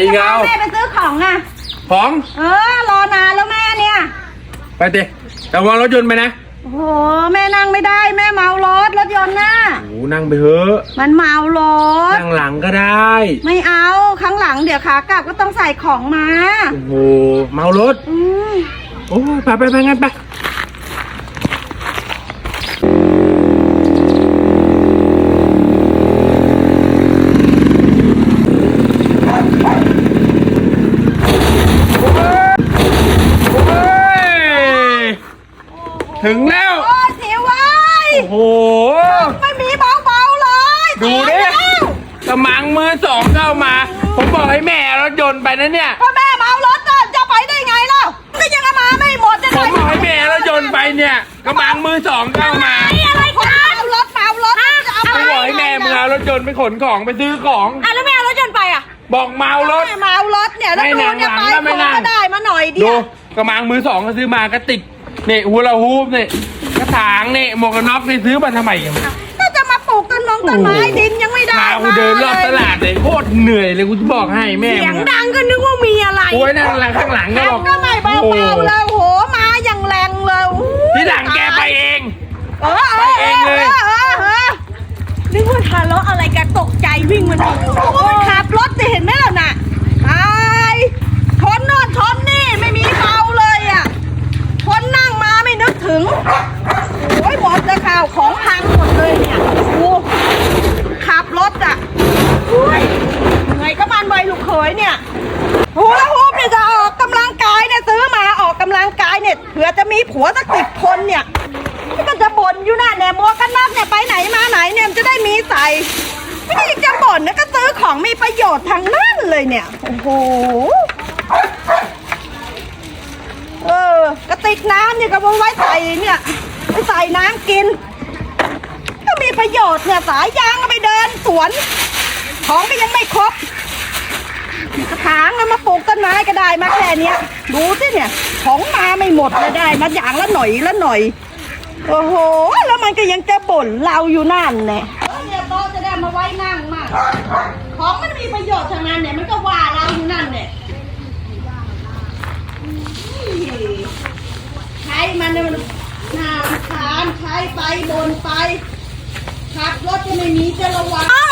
อีกแล้ว แม่ไปซื้อของอะ ของ เออ รอนานแล้วแม่เนี่ย ไปเตะระวังรถยนต์ไปนะโอ้โห แม่นั่งไม่ได้แม่เมารถรถยนต์น่ะ โอ้นั่งไปเถอะมันเมารถ นั่งหลังก็ได้ ไม่เอาข้างหลังเดี๋ยวขากลับก็ต้องใส่ของมา โอ้โห เมารถ อืม โอ้ยไปไปไปงั้นไปโอ้ย ถึงแล้ว โอ้ยเสียไว้ยโอ้โห ไม่มีเบาๆเลยดูดิตายแล้วกระมังมือสองเข้ามา ผมบอกให้แม่เอารถยนต์ไปนะเนี่ยก็แม่เมารถน่ะจะไปได้ไงเล่าก็ยังเอามาไม่หมดจะผมไหนบอกให้แม่เอารถยนต์ไปเนี่ยกระมังมือสองเข้ามาอะไรกันเมารถเมารถจะเอาผมไปบอกให้แม่มึงเอารถยนต์ไปขนของไปซื้อของ อะแล้วแม่เอารถยนต์ไปอะบอกเมารถ แม่เมารถเนี่ยแล้วไม่ดูนั่งเนี่ยหลัไปงก็ไม่ของนั่งก็ได้มาหน่อยเดีดูยวกระมังมือสองก็ซื้อมาก็ติด นี่ฮูลาฮูปนี่กระถางนี่หมวกกันน็อกนี่ซื้อมาทำไมกันถ้าจะมาปลูกต้นมงต้นไม้ดินยังไม่ได้พากูเดินรอบตลาดเลยโคตรเหนื่อยเลยกูจะบอกให้แม่เสียงมึงดังก็นึกว่ามีอะไรโอ้ยนั่งหลังข้างหลังก็บอกก็ไม่เบาโอ้โหๆเลยโหมาอย่างแรงเลยอู้ที่หลังแกไปเองเออไปเองเลยออออเออนึกว่าทะเลาะอะไรกันตกใจวิ่งมาดูว่ามันขับรถจะเห็นไหมล่ะน่ะตายชนโน่นชนนี่ไม่มีเบาเลยอะคนนั่งมาไม่นึกถึงโอ้ยหมดจะข่าวของพังหมดเลยเนี่ยดูขับรถอะอุ้ยเหนื่อยก็มันใบลูกเขยเนี่ยฮูลาฮูเนี่ยจะออกกำลังกายเนี่ยซื้อมาออกกำลังกายเนี่ยเผื่อจะมีผัวสักสิบคนเนี่ยก็จะบ่นอยู่น่ะเนี่ยหมวกันน็อกเนี่ยไปไหนมาไหนเนี่ยจะได้มีใส่ไม่ได้จะบ่นนะก็ซื้อของมีประโยชน์ทางนั้นเลยเนี่ยโอ้โหเออกระติกน้ำเนี่ยก็เอาไว้ใส่เนี่ยไปใส่น้ำกิน ประโยชน์เนี่ยสายยางก็ไปเดินสวน ของก็ยังไม่ครบกระถางเอามาปลูกต้นไม้ก็ได้มาแค่เนี้ยดูสิเนี่ย ของมาไม่หมดเลยได้มาอย่างละหน่อยละหน่อย โอ้โห แล้วมันก็ยังจะบ่นเราอยู่นั่นแน่เนี่ยโต๊ะจะได้มาไว้นั่งมาก ของมันมีประโยชน์ทางนั้นเนี่ยมันก็ว่าเราอยู่นั่นเนี่ยใช้มันเนี่ยมันน่ารำคาญใช้ไปบนไป ขับรถจะไม่มีจะระวัง